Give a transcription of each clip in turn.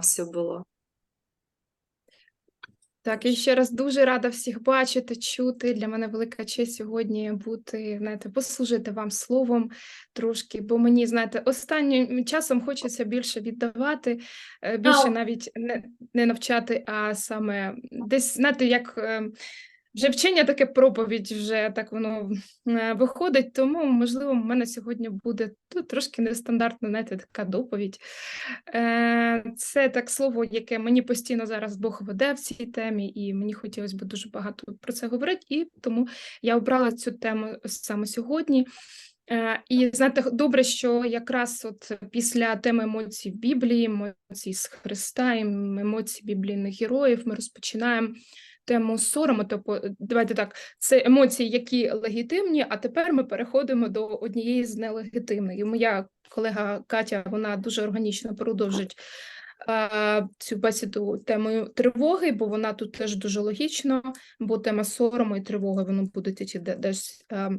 все було. Так, і ще раз дуже рада всіх бачити, чути. Для мене велика честь сьогодні бути, знаєте, послужити вам словом трошки, бо мені, знаєте, останнім часом хочеться більше віддавати, е, більше навіть не, не навчати, а саме десь, знаєте, як е, вже вчення таке проповідь, вже так воно е, виходить. Тому, можливо, в мене сьогодні буде ну, трошки нестандартна, знаєте, така доповідь. Е, Це так слово, яке мені постійно зараз Бог веде в цій темі, і мені хотілося б дуже багато про це говорити, і тому я обрала цю тему саме сьогодні. Е, І знаєте, добре, що якраз от після теми емоцій в Біблії, емоцій з Христа, ем- емоцій біблійних героїв, ми розпочинаємо тему сорому. Тобто, давайте так, це емоції, які легітимні, а тепер ми переходимо до однієї з нелегітимних. І моя колега Катя, вона дуже органічно продовжить цю бесіду темою тривоги, бо вона тут теж дуже логічна, бо тема сорому і тривоги воно буде десь е,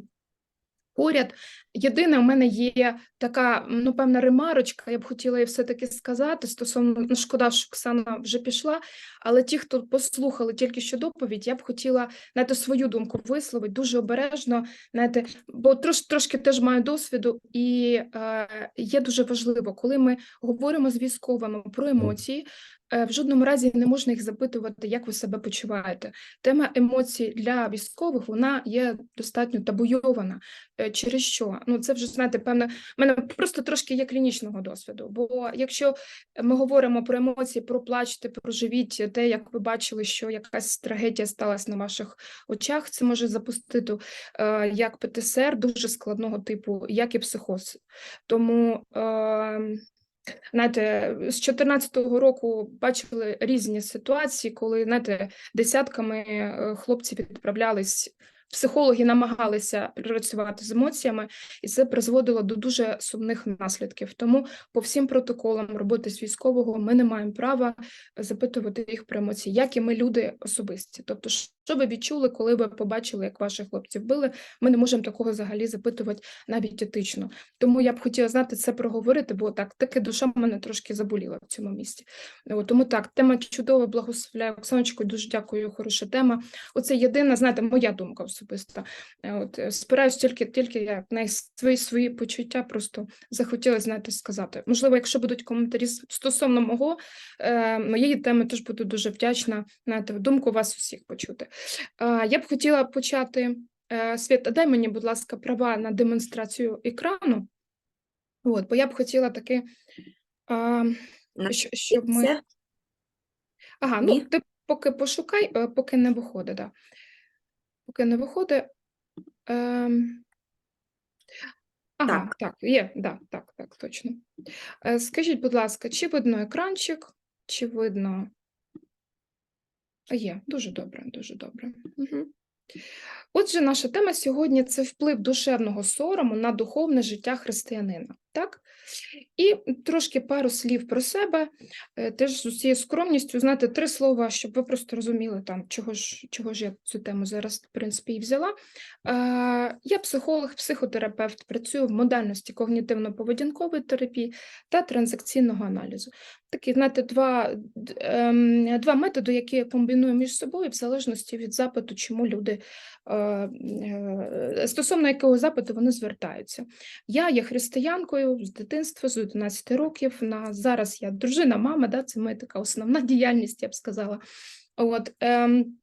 поряд. Єдине, у мене є така, ну, певна ремарочка, я б хотіла її все-таки сказати стосовно, ну, шкода, що Оксана вже пішла, але ті, хто послухали тільки що доповідь, я б хотіла знаєте, свою думку висловити дуже обережно, знаєте, бо трош, трошки теж маю досвіду, і е, є дуже важливо, коли ми говоримо з військовими про емоції, в жодному разі не можна їх запитувати, як ви себе почуваєте. Тема емоцій для військових вона є достатньо табуйована. Е, Через що? Ну це вже знаєте, певне, в мене просто трошки є клінічного досвіду. Бо якщо ми говоримо про емоції, про плачте, про живіть, те, як ви бачили, що якась трагедія сталася на ваших очах, це може запустити е, як ПТСР дуже складного типу, як і психоз. Тому. Е, Знаєте, з 2014 року бачили різні ситуації, коли знаєте, десятками хлопці відправлялись. Психологи намагалися працювати з емоціями, і це призводило до дуже сумних наслідків. Тому по всім протоколам роботи з військового ми не маємо права запитувати їх про емоції, як і ми люди особисті. Тобто, що ви відчули, коли ви побачили, як ваших хлопців били, ми не можемо такого взагалі запитувати навіть етично. Тому я б хотіла знати це проговорити, бо так таки душа мене трошки заболіла в цьому місці. Тому так, тема чудова, благословляю Оксаночку, дуже дякую, хороша тема. Оце єдина, знаєте, моя думка особиста. Е, От е, спираюсь тільки, тільки я на свої свої почуття, просто захотіла знаєте, сказати. Можливо, якщо будуть коментарі стосовно мого е, моєї теми, теж буду дуже вдячна знаєте, думку вас усіх почути. Е, я б хотіла почати. Е, Свята, дай мені, будь ласка, права на демонстрацію екрану. От, бо я б хотіла таки, а, щоб ми. Ага, ну ти поки пошукай, е, поки не виходить, да. Поки не виходить. Ем... Ага, Так. так, є, да, так, так, точно. Е, Скажіть, будь ласка, чи видно екранчик, чи видно? Є, дуже добре, дуже добре. Угу. Отже, наша тема сьогодні це вплив душевного сорому на духовне життя християнина. Так? І трошки пару слів про себе, е, теж з усією скромністю, знати три слова, щоб ви просто розуміли, там, чого ж, чого ж я цю тему зараз, в принципі, і взяла. Е, Я психолог, психотерапевт, працюю в модальності когнітивно-поведінкової терапії та транзакційного аналізу. Такі, знаєте, два, ем, два методи, які я комбіную між собою в залежності від запиту, чому люди е, е, стосовно якого запиту вони звертаються. Я є християнкою з дитинства, з 11 років. На зараз я дружина, мама, да, це моя така основна діяльність, я б сказала. От, ем,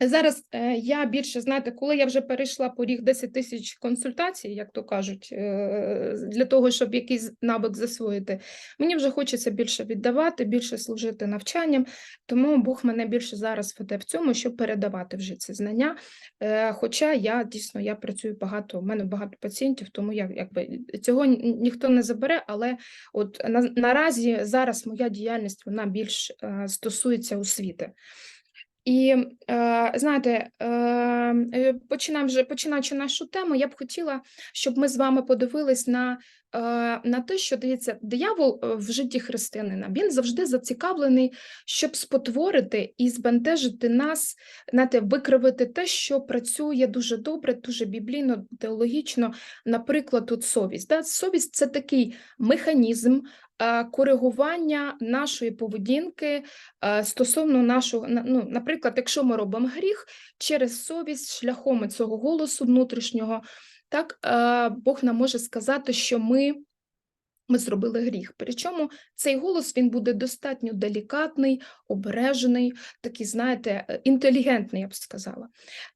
Зараз е, я більше, знаєте, коли я вже перейшла поріг 10 тисяч консультацій, як то кажуть, е, для того, щоб якийсь навик засвоїти, мені вже хочеться більше віддавати, більше служити навчанням, тому Бог мене більше зараз веде в цьому, щоб передавати вже ці знання. Е, Хоча я дійсно я працюю багато, у мене багато пацієнтів, тому я якби цього ніхто не забере, але от на, наразі зараз моя діяльність вона більш стосується освіти. І е, знаєте, е, вже починаючи нашу тему, я б хотіла, щоб ми з вами подивились на, е, на те, що дивіться, диявол е, в житті християнина він завжди зацікавлений, щоб спотворити і збентежити нас, знаєте, викривити те, що працює дуже добре, дуже біблійно, теологічно. Наприклад, тут совість. Да? Совість це такий механізм коригування нашої поведінки е, стосовно нашого, на- ну, наприклад, якщо ми робимо гріх через совість шляхом цього голосу внутрішнього, так е, Бог нам може сказати, що ми. Ми зробили гріх. Причому цей голос він буде достатньо делікатний, обережений, такий, знаєте, е, інтелігентний, я б сказала.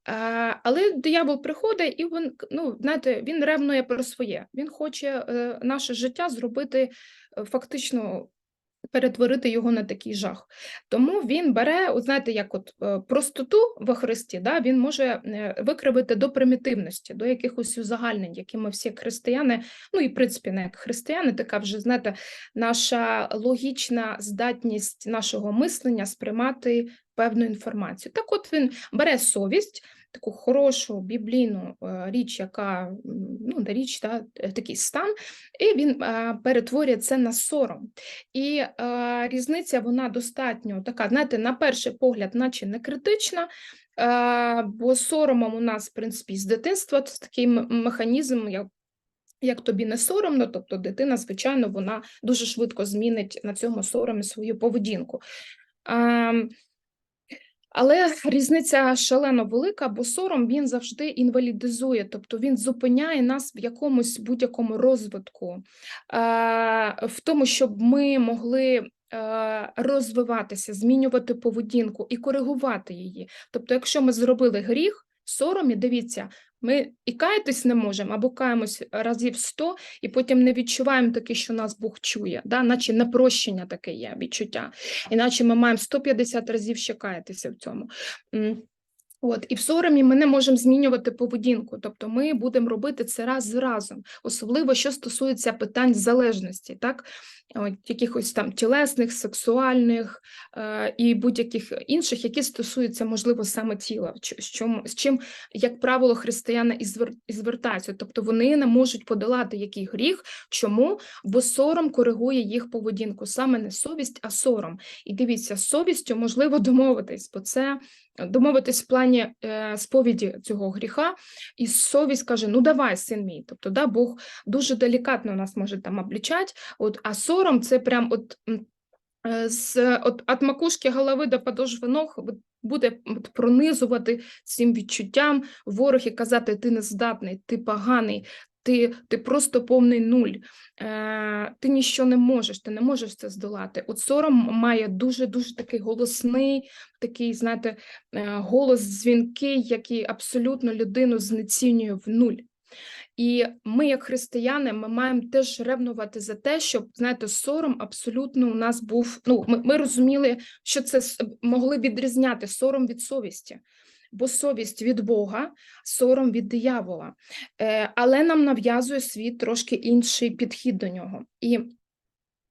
А, але диявол приходить і він, ну, знаєте, він ревнує про своє. Він хоче е, наше життя зробити е, фактично. Перетворити його на такий жах. Тому він бере, от знаєте, як от е, простоту во Христі, да, він може е, викривити до примітивності, до якихось узагальнень, які ми всі християни, ну і в принципі не як християни, така вже знаєте, наша логічна здатність нашого мислення сприймати певну інформацію. Так, от він бере совість, таку хорошу біблійну е, річ, яка ну річ, та е, такий стан, і він е, перетворює це на сором. І різниця вона достатньо така, знаєте, на перший погляд, наче не критична. Бо соромом у нас, в принципі, з дитинства це такий механізм, як як тобі не соромно, тобто дитина, звичайно, вона дуже швидко змінить на цьому соромі свою поведінку. Але різниця шалено велика, бо сором він завжди інвалідизує, тобто він зупиняє нас в якомусь будь-якому розвитку, е, в тому, щоб ми могли е, розвиватися, змінювати поведінку і коригувати її. Тобто, якщо ми зробили гріх, в соромі, дивіться, ми і каятись не можемо, або каємось разів 100, і потім не відчуваємо таке, що нас Бог чує, да? наче непрощення таке є відчуття. Іначе ми маємо 150 разів ще каятися в цьому. От, і в соромі ми не можемо змінювати поведінку, тобто ми будемо робити це раз з разом, особливо що стосується питань залежності, так? От, якихось там тілесних, сексуальних е, і будь-яких інших, які стосуються, можливо, саме тіла, ч- з чим, як правило, християни і звер- і звертаються. Тобто вони не можуть подолати який гріх. Чому? Бо сором коригує їх поведінку, саме не совість, а сором. І дивіться, з совістю можливо домовитись, бо це домовитись в плані е, сповіді цього гріха, і совість каже: ну давай, син мій. Тобто, да, Бог дуже делікатно нас може там облічати, от, а сором це прям от. е, З от, от макушки голови до подошви ног буде пронизувати цим відчуттям ворог і казати: ти нездатний, ти поганий, ти, ти просто повний нуль, е, ти ніщо не можеш, ти не можеш це здолати. От сором має дуже дуже такий голосний, такий, знаєте, е, голос дзвінкий, який абсолютно людину знецінює в нуль. І ми, як християни, ми маємо теж ревнувати за те, щоб знаєте, сором абсолютно у нас був. Ну, ми, ми розуміли, що це могли відрізняти сором від совісті, бо совість від Бога, сором від диявола. Е, але нам нав'язує світ трошки інший підхід до нього. І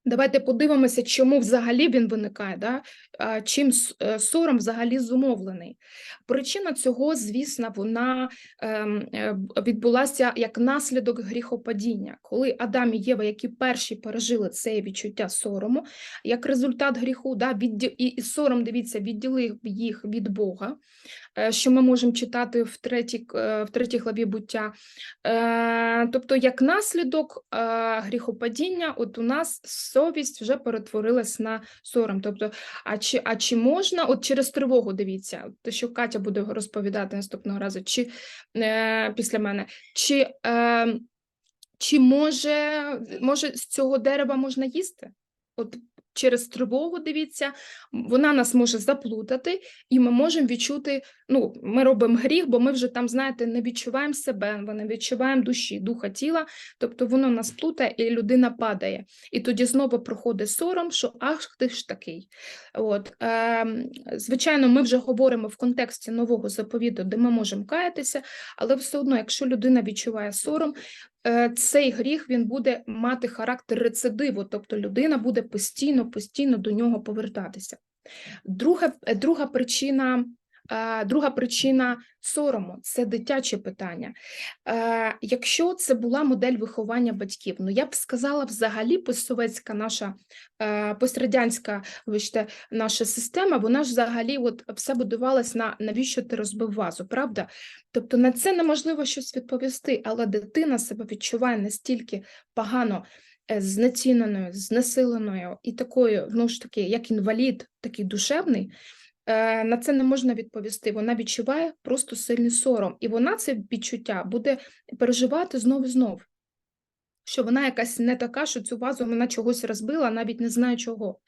Давайте подивимося, чому взагалі він виникає, да? чим е, сором взагалі зумовлений. Причина цього, звісно, вона ем, е, відбулася як наслідок гріхопадіння, коли Адам і Єва, які перші пережили це відчуття сорому, як результат гріху, да, відді... і, сором, дивіться, відділив їх від Бога, що ми можемо читати в третій, е, в третій главі буття. Е, Тобто, як наслідок е, гріхопадіння, от у нас совість вже перетворилась на сором. Тобто, а чи, а чи можна, от через тривогу, дивіться, те, що Катя буде розповідати наступного разу, чи е, після мене, чи, е, чи може, може з цього дерева можна їсти? От через тривогу, дивіться, вона нас може заплутати, і ми можемо відчути, ну, ми робимо гріх, бо ми вже там, знаєте, не відчуваємо себе, ми не відчуваємо душі, духа тіла, тобто воно нас плутає, і людина падає. І тоді знову проходить сором, що ах, ти ж такий. От, е, звичайно, ми вже говоримо в контексті нового заповіту, де ми можемо каятися, але все одно, якщо людина відчуває сором, цей гріх він буде мати характер рецидиву, тобто людина буде постійно, постійно до нього повертатися. Друга, е, друга причина. Друга причина сорому це дитяче питання. Е, Якщо це була модель виховання батьків, ну я б сказала, взагалі постсовєтська наша е, пострадянська вибачте, наша система, вона ж взагалі от все будувалась на навіщо ти розбив вазу, правда? Тобто на це неможливо щось відповісти, але дитина себе відчуває настільки погано е, знеціненою, знесиленою і такою, ну ж таки, як інвалід, такий душевний, на це не можна відповісти. Вона відчуває просто сильний сором, і вона це відчуття буде переживати знов і знов. Що вона якась не така, що цю вазу вона чогось розбила, навіть не знає чого.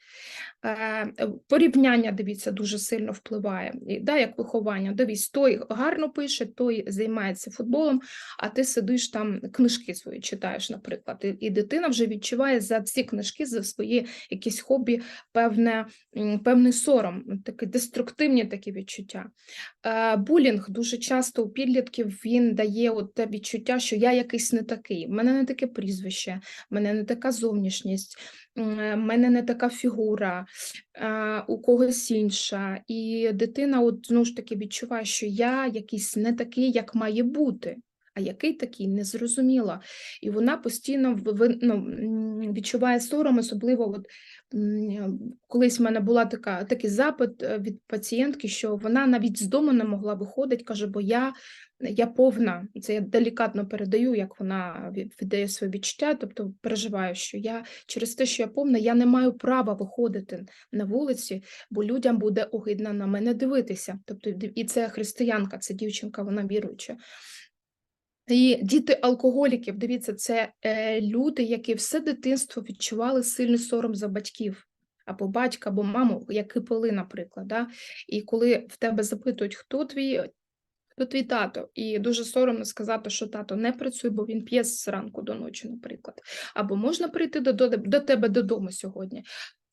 Е, Порівняння, дивіться, дуже сильно впливає. І, да, як виховання. Дивись, той гарно пише, той займається футболом, а ти сидиш там, книжки свої читаєш, наприклад. І, і дитина вже відчуває за ці книжки, за свої якісь хобі, певне, певний сором, такі деструктивні такі відчуття. Е, Булінг дуже часто у підлітків він дає от те відчуття, що я якийсь не такий, в мене не таке прізвище, в мене не така зовнішність, е, в мене не така фігура, у когось інша. І дитина, от знову ж таки, відчуває, що я якийсь не такий, як має бути. А який такий незрозуміло. І вона постійно ну, відчуває сором, особливо от, колись в мене була така, такий запит е, від пацієнтки, що вона навіть з дому не могла виходити, каже, бо я, я повна. Це я делікатно передаю, як вона віддає своє відчуття, тобто переживаю, що я через те, що я повна, я не маю права виходити на вулиці, бо людям буде огидно на мене дивитися. Тобто, і це християнка, це дівчинка, вона віруюча. І діти алкоголіків, дивіться, це е, люди, які все дитинство відчували сильний сором за батьків, або батька, або маму, як і пили, наприклад. Да? І коли в тебе запитують, хто твій, хто твій тато, і дуже соромно сказати, що тато не працює, бо він п'є з ранку до ночі, наприклад. Або можна прийти до, до, до тебе додому сьогодні.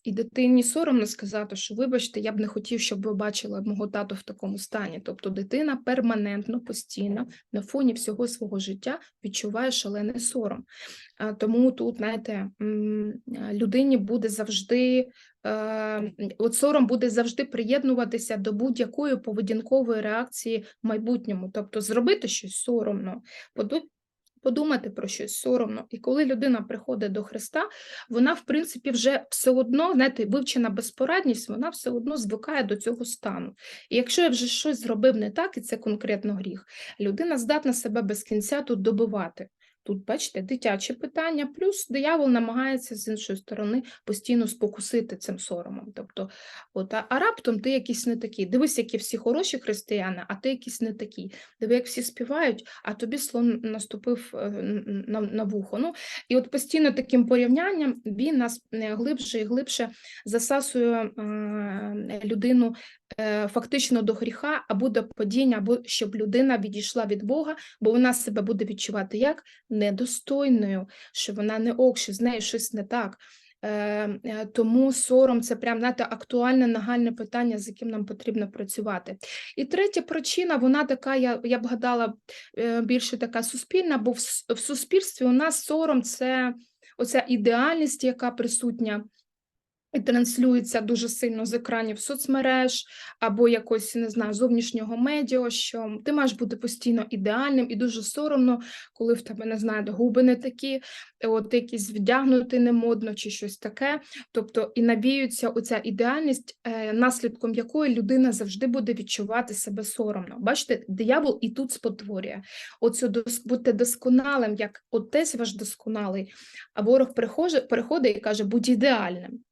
І дитині соромно сказати, що вибачте, я б не хотів, щоб ви бачили мого тату в такому стані. Тобто дитина перманентно, постійно на фоні всього свого життя відчуває шалений сором. Тому тут, знаєте, людині буде завжди, е, от сором буде завжди приєднуватися до будь-якої поведінкової реакції в майбутньому. Тобто зробити щось соромно, подумати про щось соромно. І коли людина приходить до Христа, вона, в принципі, вже все одно, знаєте, вивчена безпорадність, вона все одно звикає до цього стану. І якщо я вже щось зробив не так, і це конкретно гріх, людина здатна себе без кінця тут добивати. Тут, бачите, дитяче питання, плюс диявол намагається з іншої сторони постійно спокусити цим соромом. Тобто, от, а, а раптом ти якийсь не такий. Дивись, які всі хороші християни, а ти якийсь не такий. Диви, як всі співають, а тобі слон наступив е, на, на вухо. Ну, і от постійно таким порівнянням він нас е, глибше і глибше засасує е, людину фактично до гріха або до падіння, або щоб людина відійшла від Бога, бо вона себе буде відчувати як недостойною, що вона не ок, що з нею щось не так. Е, е, Тому сором це прям знаєте, актуальне нагальне питання, з яким нам потрібно працювати. І третя причина, вона така, я, я б гадала, е, більше така суспільна, бо в, в суспільстві у нас сором це оця ідеальність, яка присутня. І транслюється дуже сильно з екранів соцмереж або якось не знаю зовнішнього медіа, що ти маєш бути постійно ідеальним і дуже соромно, коли в тебе не знаю, губи не такі, от якісь вдягнути не модно чи щось таке. Тобто і навіюється оця ідеальність, е, наслідком якої людина завжди буде відчувати себе соромно. Бачите, диявол і тут спотворює. Оцю будьте досконалим, як отець ваш досконалий, а ворог приходить і каже, будь ідеальним.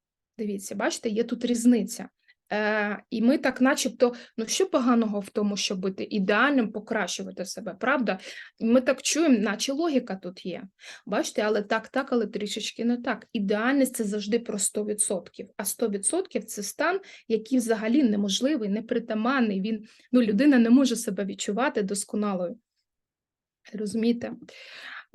Дивіться, бачите, є тут різниця. Е, і ми так, начебто, ну що поганого в тому, щоб бути ідеальним, покращувати себе, правда? Ми так чуємо, наче логіка тут є. Бачите, але так, так, але трішечки не так. Ідеальність це завжди про 100%, а 100% це стан, який взагалі неможливий, непритаманний. Він, ну, людина не може себе відчувати досконалою. Розумієте?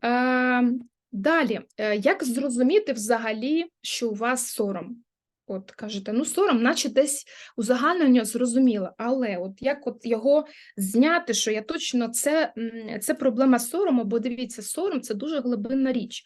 Е, далі, е, як зрозуміти взагалі, що у вас сором? От кажете, ну сором, наче десь узагальнення зрозуміло, але от як от його зняти, що я точно це, це проблема сорому, бо дивіться, сором це дуже глибинна річ.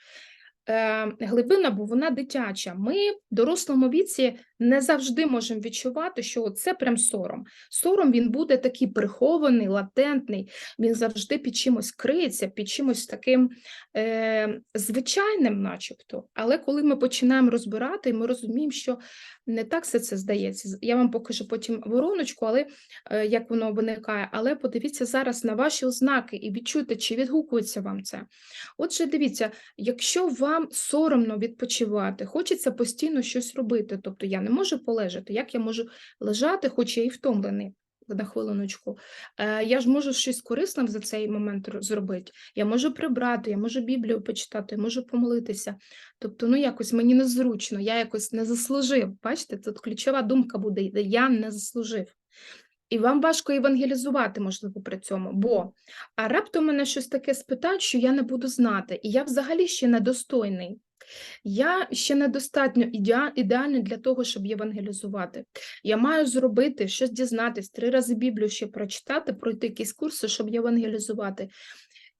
Е, глибина, бо вона дитяча. Ми в дорослому віці не завжди можемо відчувати, що це прям сором. Сором він буде такий прихований, латентний, він завжди під чимось криється, під чимось таким е, звичайним, начебто. Але коли ми починаємо розбирати, ми розуміємо, що не так все це здається. Я вам покажу потім вороночку, але е, як воно виникає. Але подивіться зараз на ваші ознаки і відчуйте, чи відгукується вам це. Отже, дивіться, якщо вам соромно відпочивати, хочеться постійно щось робити, тобто я не можу полежати, як я можу лежати, хоч я і втомлений. На хвилиночку, Е, я ж можу щось корисне за цей момент зробити. Я можу прибрати, я можу Біблію почитати, я можу помолитися. Тобто, ну якось мені незручно, я якось не заслужив. Бачите, тут ключова думка буде: я не заслужив. І вам важко евангелізувати, можливо, при цьому, бо а раптом мене щось таке спитають, що я не буду знати, і я взагалі ще недостойний. Я ще недостатньо ідеа- ідеальний для того, щоб євангелізувати. Я маю зробити щось дізнатись, три рази Біблію ще прочитати, пройти якісь курси, щоб євангелізувати.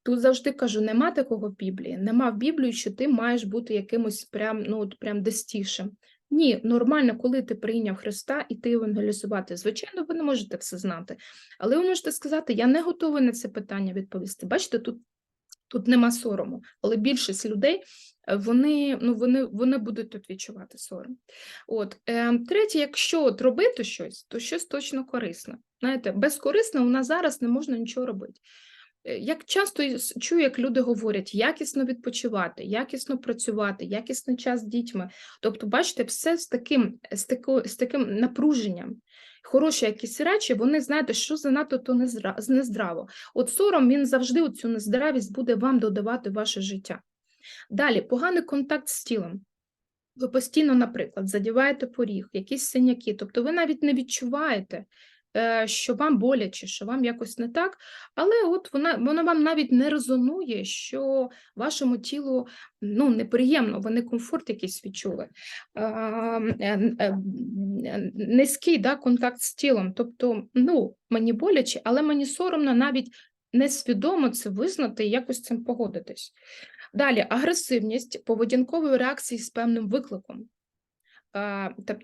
Тут завжди кажу: нема такого в Біблії. Нема в Біблії, що ти маєш бути якимось прям, ну, прям дестішим. Ні, нормально, коли ти прийняв Христа і ти евангелізувати. Звичайно, ви не можете все знати, але ви можете сказати, я не готовий на це питання відповісти. Бачите, тут, тут нема сорому, але більшість людей е, вони, ну, вони, вони будуть тут відчувати сором. От, е, третє, якщо от робити щось, то щось точно корисне. Знаєте, безкорисно у нас зараз не можна нічого робити. Е, Як часто чую, як люди говорять, якісно відпочивати, якісно працювати, якісний час з дітьми. Тобто, бачите, все з таким, з тако, з таким напруженням. Хороші якісь речі, вони знаєте, що занадто то нездраво. От сором він завжди цю нездравість буде вам додавати в ваше життя. Далі, поганий контакт з тілом. Ви постійно, наприклад, задіваєте поріг, якісь синяки, тобто ви навіть не відчуваєте, що вам боляче, що вам якось не так, але от вона, воно вам навіть не резонує, що вашому тілу ну, неприємно, ви некомфорт якийсь відчули. Е, е, е, Низький да, контакт з тілом, тобто ну, мені боляче, але мені соромно навіть несвідомо це визнати і якось цим погодитись. Далі агресивність поведінкової реакції з певним викликом.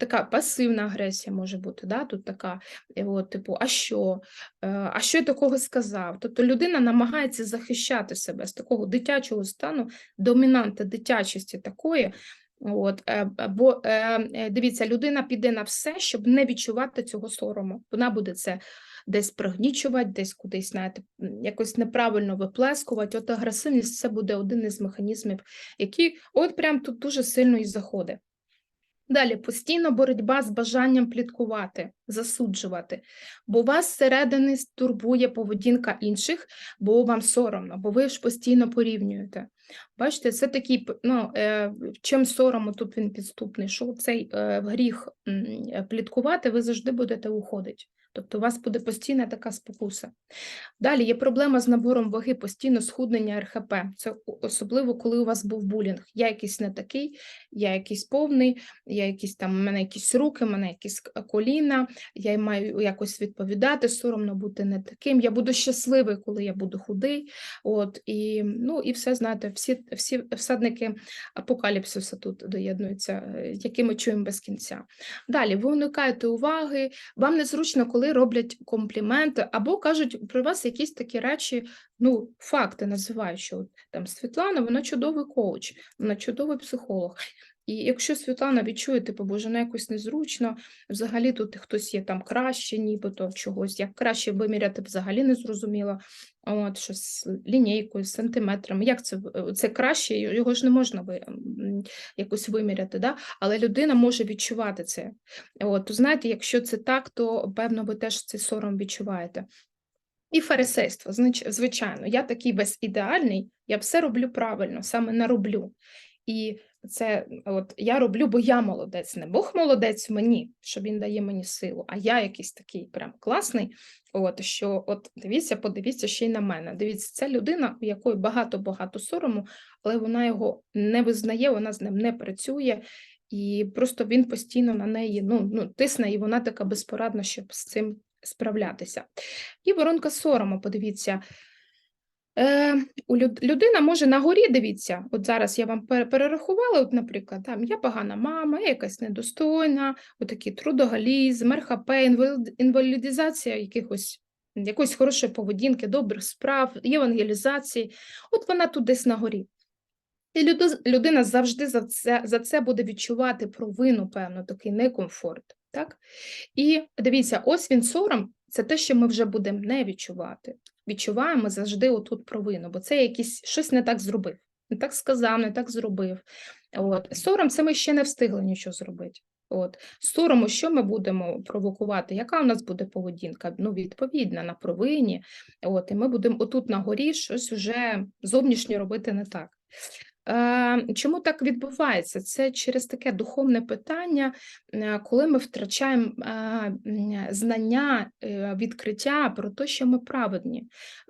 Така пасивна агресія може бути, да? тут така, е, от, типу, а що? Е, А що я такого сказав? Тобто людина намагається захищати себе з такого дитячого стану, домінанти дитячості такої. От, е, бо е, е, дивіться, людина піде на все, щоб не відчувати цього сорому. Вона буде це десь пригнічувати, десь кудись, знаєте, якось неправильно виплескувати. От агресивність це буде один із механізмів, який от прям тут дуже сильно і заходить. Далі постійна боротьба з бажанням пліткувати, засуджувати, бо вас зсередини турбує поведінка інших, бо вам соромно, бо ви ж постійно порівнюєте. Бачите, це такий, ну, е, чим сорому тут він підступний, що цей е, гріх е, пліткувати, ви завжди будете уходити. Тобто у вас буде постійна така спокуса. Далі є проблема з набором ваги, постійно схуднення РХП. Це особливо, коли у вас був булінг. Я якийсь не такий, я якийсь повний, я якісь там, у мене якісь руки, у мене якісь коліна, я маю якось відповідати, соромно бути не таким. Я буду щасливий, коли я буду худий. От, і, ну, і все, знаєте, всі, всі всадники апокаліпсиса тут доєднуються, е, які ми чуємо без кінця. Далі, ви уникаєте уваги, вам незручно, коли роблять компліменти, або кажуть про вас якісь такі речі, ну, факти називають, що там Світлана, вона чудовий коуч, вона чудовий психолог. І якщо Світлана відчує, типу, боже, ну якось незручно, взагалі тут хтось є там краще, нібито чогось, як краще виміряти, взагалі не зрозуміло. От, що з лінійкою, з сантиметрами, як це, це краще, його ж не можна ви, якось виміряти, да? але людина може відчувати це. От, то знаєте, якщо це так, то певно ви теж цей сором відчуваєте. І фарисейство, звичайно, я такий весь ідеальний, я все роблю правильно, саме не роблю. І це от я роблю, бо я молодець, не Бог молодець мені, що він дає мені силу, а я якийсь такий прям класний. От що, от дивіться, подивіться ще й на мене. Дивіться, це людина, у якої багато-багато сорому, але вона його не визнає, вона з ним не працює, і просто він постійно на неї ну, ну, тисне, і вона така безпорадна, щоб з цим справлятися. І воронка сорому, подивіться. Е, людина може на горі, дивіться, от зараз я вам пере- перерахувала, от, наприклад, там я погана мама, я якась недостойна, отакий трудоголізм, РХП, інвалід- інвалідизація якихось, якоїсь хорошої поведінки, добрих справ, євангелізації. От вона тут десь на горі. І людина завжди за це, за це буде відчувати провину, певно, такий некомфорт. Так? І дивіться, ось він сором, це те, що ми вже будемо не відчувати. Відчуваємо завжди отут провину, бо це якісь щось не так зробив, не так сказав, не так зробив. От. Сором це ми ще не встигли нічого зробити. От. Сорому, що ми будемо провокувати? Яка у нас буде поведінка? Ну, відповідна на провині. От, і ми будемо отут на горі щось вже зовнішнє робити не так. Е, Чому так відбувається? Це через таке духовне питання, е, коли ми втрачаємо е, знання, відкриття про те, що ми праведні,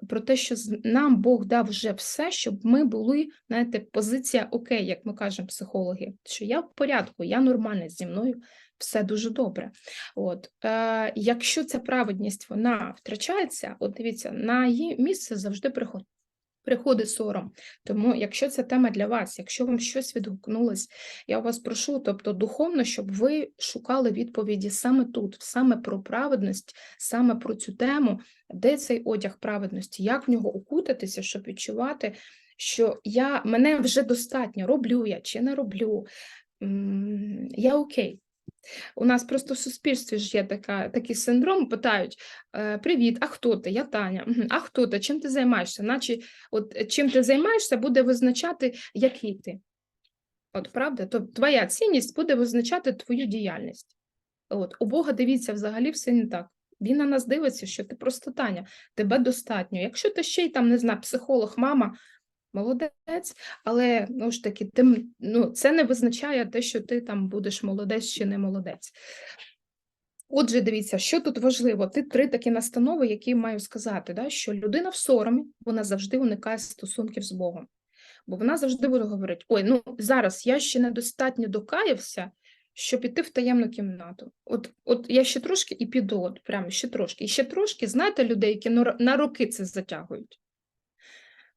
про те, що нам Бог дав вже все, щоб ми були, знаєте, позиція окей, як ми кажемо психологи, що я в порядку, я нормальна зі мною. Все дуже добре. От е, якщо ця праведність вона втрачається, от дивіться, на її місце завжди приходить сором. Тому, якщо це тема для вас, якщо вам щось відгукнулось, я вас прошу, тобто духовно, щоб ви шукали відповіді саме тут, саме про праведність, саме про цю тему, де цей одяг праведності, як в нього укутатися, щоб відчувати, що я мене вже достатньо, роблю я чи не роблю. Я окей. У нас просто в суспільстві ж є така, такий синдром, питають: е, Привіт, а хто ти? Я Таня. А хто ти? Чим ти займаєшся? Наче от е, чим ти займаєшся, буде визначати, який ти. От правда, то твоя цінність буде визначати твою діяльність. От у Бога дивіться, взагалі все не так. Він на нас дивиться, що ти просто Таня, тебе достатньо. Якщо ти ще й там не знаю, психолог, мама, молодець, але ну ж таки, ти, м- ну, це не визначає те, що ти там будеш молодець чи не молодець. Отже, дивіться, що тут важливо. Ти три такі настанови, які маю сказати, да? що людина в соромі, вона завжди уникає стосунків з Богом. Бо вона завжди буде говорити: ой, ну зараз я ще недостатньо докаявся, щоб піти в таємну кімнату. От, от я ще трошки і піду, от прямо ще трошки. І ще трошки, знаєте, людей, які на роки це затягують.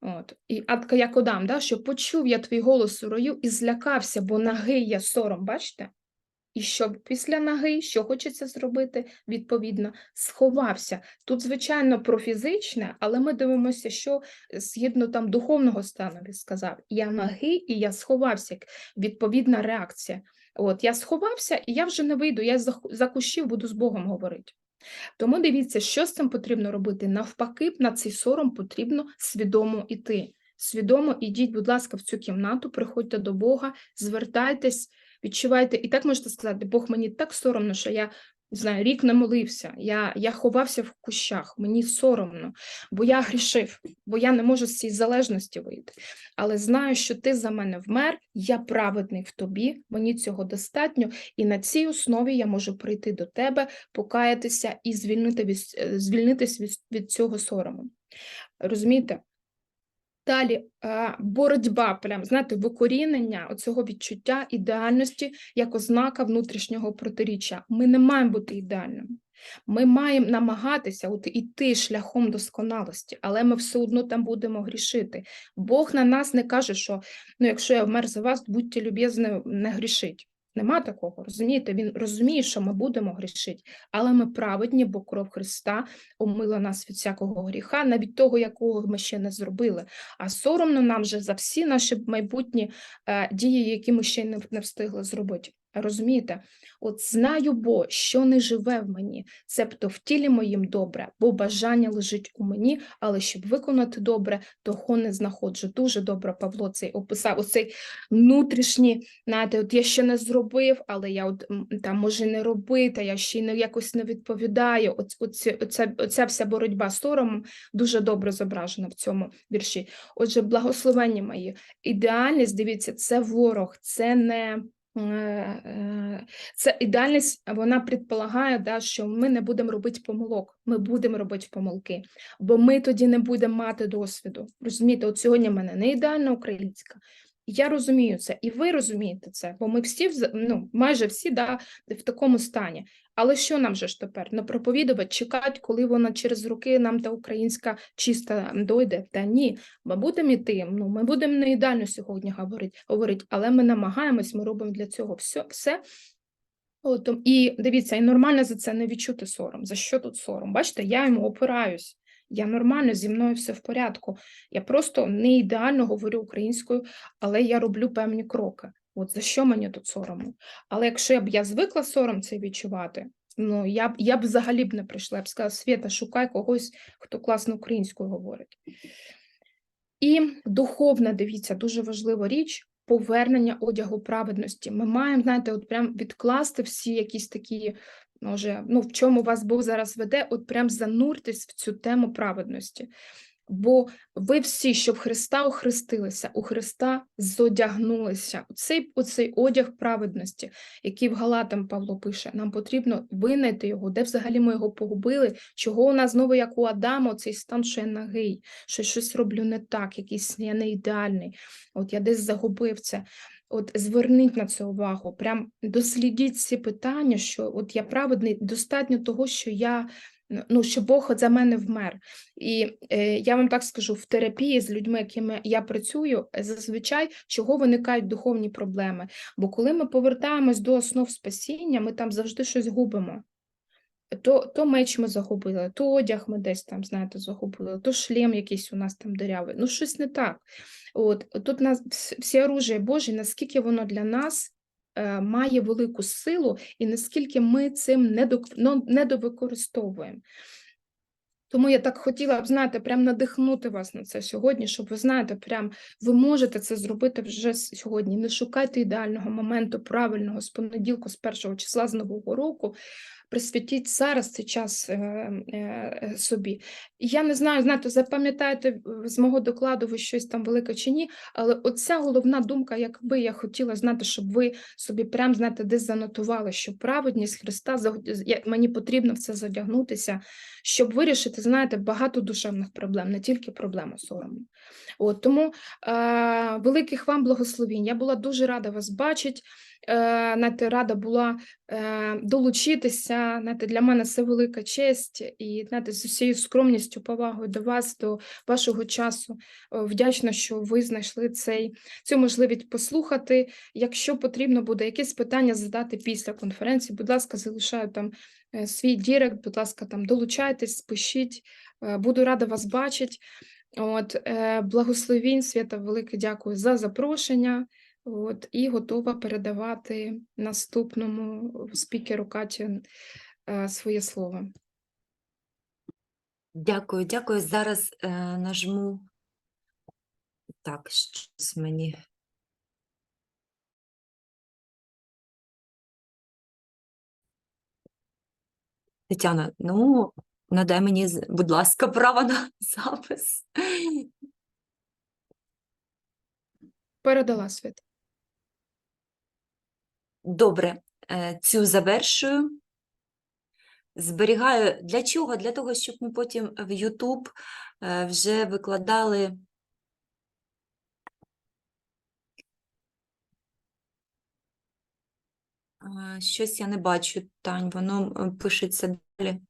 От. І Атка як Адам, да, що почув я твій голос у рою і злякався, бо нагий я сором, бачите? І що після наги, що хочеться зробити, відповідно, сховався. Тут, звичайно, про фізичне, але ми дивимося, що згідно там духовного стану він сказав: я нагий і я сховався, відповідна реакція. От я сховався, і я вже не вийду, я за кущів буду з Богом говорити. Тому дивіться, що з цим потрібно робити. Навпаки, на цей сором потрібно свідомо йти. Свідомо ідіть, будь ласка, в цю кімнату, приходьте до Бога, звертайтесь, відчувайте. І так можете сказати, Бог, мені так соромно, що я не знаю, рік не молився, я, я ховався в кущах, мені соромно, бо я грішив, бо я не можу з цієї залежності вийти. Але знаю, що ти за мене вмер, я праведний в тобі, мені цього достатньо, і на цій основі я можу прийти до тебе, покаятися і звільнити від, е, звільнитись від, від цього сорому. Розумієте? Далі е, боротьба, прям знаєте, викорінення оцього відчуття ідеальності як ознака внутрішнього протиріччя. Ми не маємо бути ідеальними. Ми маємо намагатися от іти шляхом досконалості, але ми все одно там будемо грішити. Бог на нас не каже, що ну, якщо я вмер за вас, будьте люб'язні, не грішить. Нема такого, розумієте? Він розуміє, що ми будемо грішити, але ми праведні, бо кров Христа омила нас від всякого гріха, навіть того, якого ми ще не зробили. А соромно нам вже за всі наші майбутні е, дії, які ми ще не, не встигли зробити. Розумієте? От знаю бо, що не живе в мені, цебто в тілі моїм добре, бо бажання лежить у мені, але щоб виконати добре, того не знаходжу. Дуже добре Павло цей описав оцей внутрішній, знаєте, от я ще не зробив, але я от там може не робити, я ще й не якось не відповідаю. Оць, оці, оця, оця вся боротьба з соромом дуже добре зображена в цьому вірші. Отже, благословення мої, ідеальність, дивіться, це ворог, це не. Е, е, Це ідеальність, вона предполагає, да, що ми не будемо робити помилок, ми будемо робити помилки, бо ми тоді не будемо мати досвіду. Розумієте, от сьогодні в мене не ідеальна українська, Я розумію це, і ви розумієте це, бо ми всі ну, майже всі да, в такому стані. Але що нам же ж тепер? Ну, проповідувати, чекати, коли вона через роки нам та українська чиста дойде? Та ні, ми будемо йти. Ну, ми будемо не ідеально сьогодні говорити, говорити, але ми намагаємось, ми робимо для цього все. все. От, і дивіться, і нормально за це не відчути сором. За що тут сором? Бачите, я йому опираюсь. Я нормально, зі мною все в порядку. Я просто не ідеально говорю українською, але я роблю певні кроки. От за що мені тут соромно? Але якщо б я звикла сором цей відчувати, ну я б я б взагалі б не прийшла. Я б сказала, Свята, шукай когось, хто класно українською говорить. І духовна, дивіться, дуже важлива річ повернення одягу праведності. Ми маємо, знаєте, от прям відкласти всі якісь такі, може, ну в чому вас Бог зараз веде, от прям зануртесь в цю тему праведності. Бо ви всі, що в Христа охрестилися, у Христа зодягнулися. Оцей, оцей одяг праведності, який в Галатам Павло пише, нам потрібно винайти його, де взагалі ми його погубили, чого у нас знову, як у Адама, цей стан, що я нагий, що щось роблю не так, якийсь я не ідеальний, от я десь загубив це. От зверніть на це увагу, прям дослідіть ці питання, що от я праведний, достатньо того, що я ну, що Бог за мене вмер. І е, я вам так скажу, в терапії з людьми, якими я працюю, зазвичай чого виникають духовні проблеми. Бо коли ми повертаємось до основ спасіння, ми там завжди щось губимо. То, то меч ми загубили, то одяг ми десь там, знаєте, загубили, то шлем якийсь у нас там дирявий. Ну, щось не так. От тут нас вс- всі оружие Боже, наскільки воно для нас е, має велику силу, і наскільки ми цим недок- ну, недовикористовуємо. Тому я так хотіла б, знаєте, прям надихнути вас на це сьогодні, щоб ви знаєте, прям ви можете це зробити вже сьогодні. Не шукайте ідеального моменту, правильного з понеділку, з першого числа з нового року. Присвятіть зараз цей час е, е, собі. Я не знаю, знаєте, запам'ятаєте е, з мого докладу ви щось там велике чи ні, але оця головна думка, якби я хотіла знати, щоб ви собі прям знаєте, десь занотували, що праведність Христа мені потрібно в це задягнутися, щоб вирішити, знаєте, багато душевних проблем, не тільки проблему сорому. От тому е, великих вам благословінь. Я була дуже рада вас бачити. Е, знаєте, рада була е, долучитися. Знаєте, для мене це велика честь, і знаєте, з усією скромністю, повагою до вас, до вашого часу. Е, Вдячна, що ви знайшли цей, цю можливість послухати. Якщо потрібно буде якесь питання задати після конференції, будь ласка, залишаю там свій дірект, будь ласка, там долучайтесь, пишіть. Буду рада вас бачити. От, благословінь, Свята, велике дякую за запрошення. От, і готова передавати наступному спікеру Каті е, своє слово. Дякую, дякую. Зараз е, нажму. Так, щось мені. Тетяна, ну, надай мені, будь ласка, право на запис. Передала Свята. Добре, е, цю завершую. Зберігаю. Для чого? Для того, щоб ми потім в YouTube е, вже викладали. Щось я не бачу, Тань, воно пишеться далі.